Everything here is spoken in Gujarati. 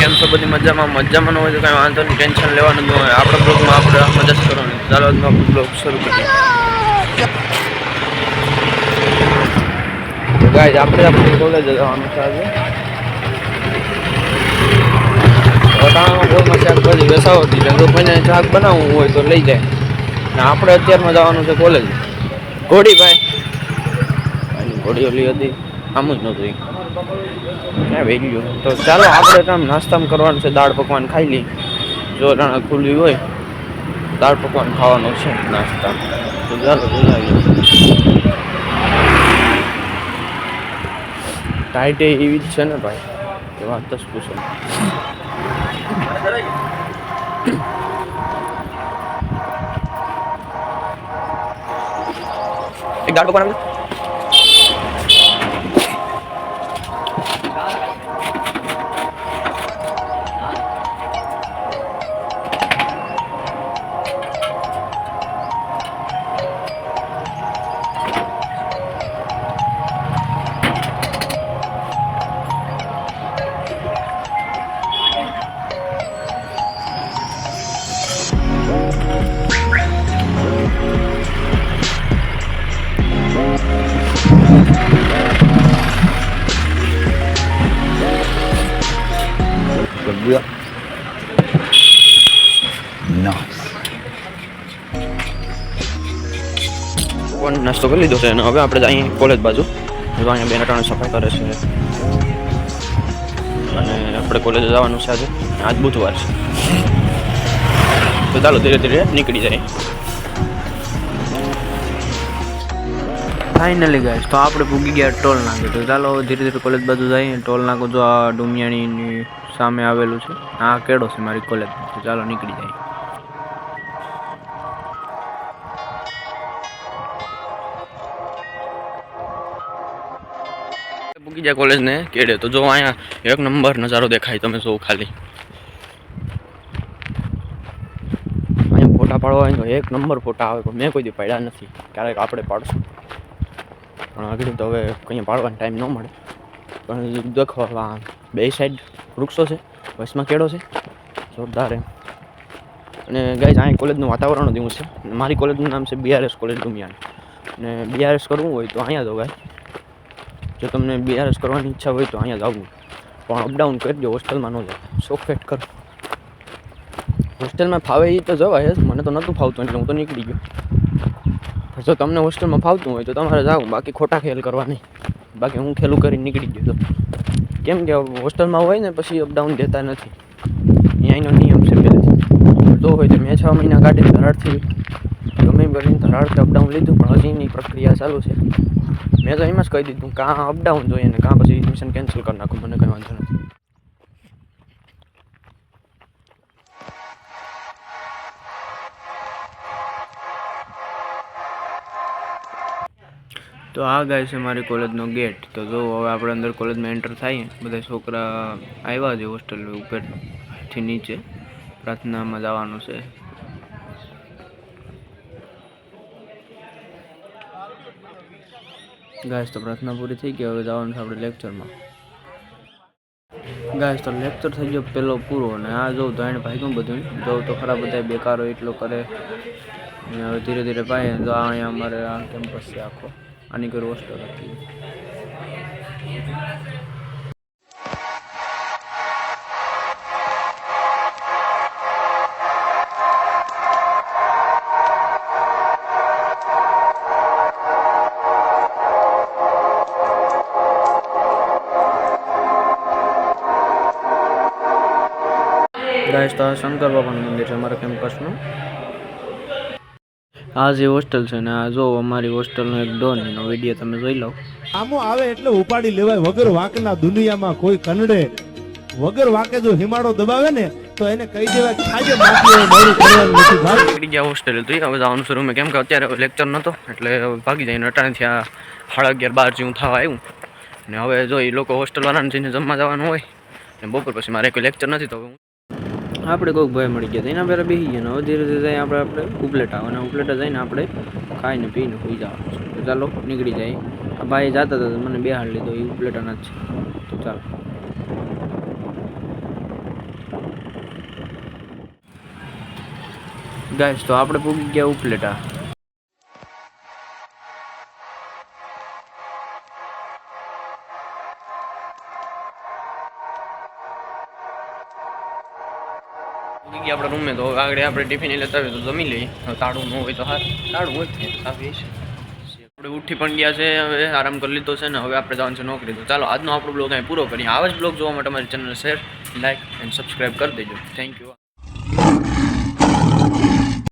કેમ છો બધી મજામાં મજામાં ન હોય તો કાંઈ વાંધો નહીં, ટેન્શન લેવાનું ન હોય. આપણા બ્લોગમાં આપણે મજા કરવાની. ચાલો આપણું બ્લોગ શરૂ કરીએ. ગાય આપણે આપણે કોલેજ જવાનું છે આજે. વટાણામાં બહુ મજા બધી બેસાવતી છે શાક બનાવવું હોય તો લઈ જાય. ને આપણે અત્યારમાં જવાનું છે કોલેજ ઘોડી ભાઈ ઘોડી ઓલી હતી. આમ જ નહોતું વેરી ગયું તો ચાલો આપણે તો નાસ્તામાં કરવાનું છે, દાળ પકવાન ખાઈ લઈ જો રાણા ખુલ્લી હોય, દાળ પકવાન ખાવાનો છે નાસ્તા તો ચાલો બોલાવીએ. ટાઈટ એવી જ છે ને ભાઈ, કે વાત જ પૂછો. એક દાળ પકવાન Good. Nice. પણ નાસ્તો કરી લીધો છે અને હવે આપણે અહીં કોલેજ બાજુ. જો અહીંયા બેન અટાણે સફાઈ કરે છે. અને આપણે કોલેજ જવાનું છે આજે. આજ બુધવાર છે. તો ચાલો ધીરે ધીરે નીકળી જાય. ફાઇનલી ગાઈસ તો આપણે ભૂગી ગયા ટોલ નાખે તો ચાલો ધીરે ધીરે કોલેજ બાજુ જઈએ. ટોલ નાખો જો આ ડુમિયાણીની સામે આવેલું છે. આ કેડો છે મારી કોલેજ ચાલો નીકળી જાય. પૂકી જાય કોલેજ ને કેડે. તો જો અહીંયા એક નંબર નજારો દેખાય તમે જો ખાલી. અહીંયા ફોટા પાડવા એક નંબર ફોટા આવે, પણ મેં કોઈ દી પાડ્યા નથી. ક્યારેક આપણે પાડશું. પણ આગળ તો હવે કંઈ પાડવાનો ટાઈમ ન મળે. પણ દેખો, આ બે સાઈડ વૃક્ષો છે વચમાં કેળો છે. જોરદાર એમ. અને ગાઈઝ અહીં કોલેજનું વાતાવરણ જ એવું છે. મારી કોલેજનું નામ છે બીઆરએસ કોલેજ ડુમિયાન અને બીઆરએસ કરવું હોય તો અહીંયા જ ગાય જો તમને બીઆરએસ કરવાની ઈચ્છા હોય તો અહીંયા જ આવવું પણ અપડાઉન કરજો હોસ્ટેલમાં ન જાવ સોફેટ કર. હોસ્ટેલમાં ફાવે એ તો જવાય મને તો નહોતું ફાવતું એટલે હું તો નીકળી ગયો. જો તમને હોસ્ટેલમાં ફાવતું હોય તો તમારે જાવ બાકી ખોટા ખેલ કરવા નહીં બાકી હું ખેલું કરીને નીકળી ગયો કેમ કે હોસ્ટેલમાં હોય ને પછી અપડાઉન દેતા નથી. અહીંનો નિયમ છે પહેલેથી. તો હોય તો મેં છ મહિના કાઢીને ધરાડથી ગમે કરીને ધરાડથી અપડાઉન લીધું, પણ હજીની પ્રક્રિયા ચાલુ છે. મેં તો એમ જ કહી દીધું, કાં અપડાઉન જોઈએ ને કાં પછી એડમિશન કેન્સલ કરી નાખું, મને કંઈ વાંધો નથી. તો આ ગાય છે મારી કોલેજનો ગેટ. તો જો હવે આપણે અંદર કોલેજમાં એન્ટર થઈએ, બધા છોકરા આવ્યા છે હોસ્ટેલ ઉપરથી નીચે. પ્રાર્થનામાં જવાનું છે. ગાય તો પ્રાર્થના પૂરી થઈ ગઈ, હવે જવાનું છે આપણે લેક્ચરમાં ગાય તો લેક્ચર થઈ ગયો પેલો પૂરો અને આ જોઉં તો એને ભાગ્યું બધું. જોઉં તો ખરા બધા બેકારો એટલો કરે. હવે ધીરે ધીરે ભાઈ તો અહીંયા અમારે આ કેમ્પસ છે આખો. આની કોઈ હોસ્ટેલ હતી ગાઈસ તો આ શંકર બાપાનું મંદિર છે અમારા કેમ્પસનું આ જે હોસ્ટેલ છે ને આ જો અમારી હોસ્ટેલનો એક ડોન એનો વીડિયો તમે જોઈ લો. આમો આવે એટલે ઉપાડી લેવાય. વગર વાંકના દુનિયામાં કોઈ કનડે. વગર વાંકે જો હિમાડો દબાવે ને તો એને કહી દેવા ખાજે બાકી હોય, મારું કરવાનું નથી ભાઈ નીકળી ગયા હોસ્ટેલ તો હવે જવાનું શરૂ મેં કેમ કે અત્યારે લેક્ચર નહોતો એટલે ભાગી જઈને અટાણેથી આ સાડા અગિયાર બાર જેવું થવા આવ્યું. ને હવે જો એ લોકો હોસ્ટેલવાળાને જઈને જમવા જવાનું હોય ને બપોર પછી મારે કોઈ લેક્ચર નથી તો હું આપણે કોઈક ભાઈ મળી ગયા એના પહેલાં બેસી ગયા હવે ધીરે ધીરે આપણે આપણે ઉપલેટા અને ઉપલેટા જઈને આપણે ખાઈને પીને હોઈ જવાનું તો ચાલો નીકળી જાય. આ ભાઈ જતા હતા મને બે હાલ લીધો, એ ઉપલેટાના જ છે. તો ચાલો. ગાઈશ તો આપણે પૂગી ગયા ઉપલેટા. ગયા આપણા રૂમે તો આગળ આપણે ટિફિન લેતા હોય તો જમી લઈએ. તાળું ન હોય તો હા, તાળું હોય સાફ છે. આપણે ઉઠી પણ ગયા છે, હવે આરામ કરી લીધો છે ને હવે આપણે જવાનું છે નોકરી. તો ચાલો, આજનો આપણો બ્લોગ અહીં પૂરો કરીએ. આવા જ બ્લોગ જોવા માટે અમારી channel share like and subscribe કરી દેજો. Thank you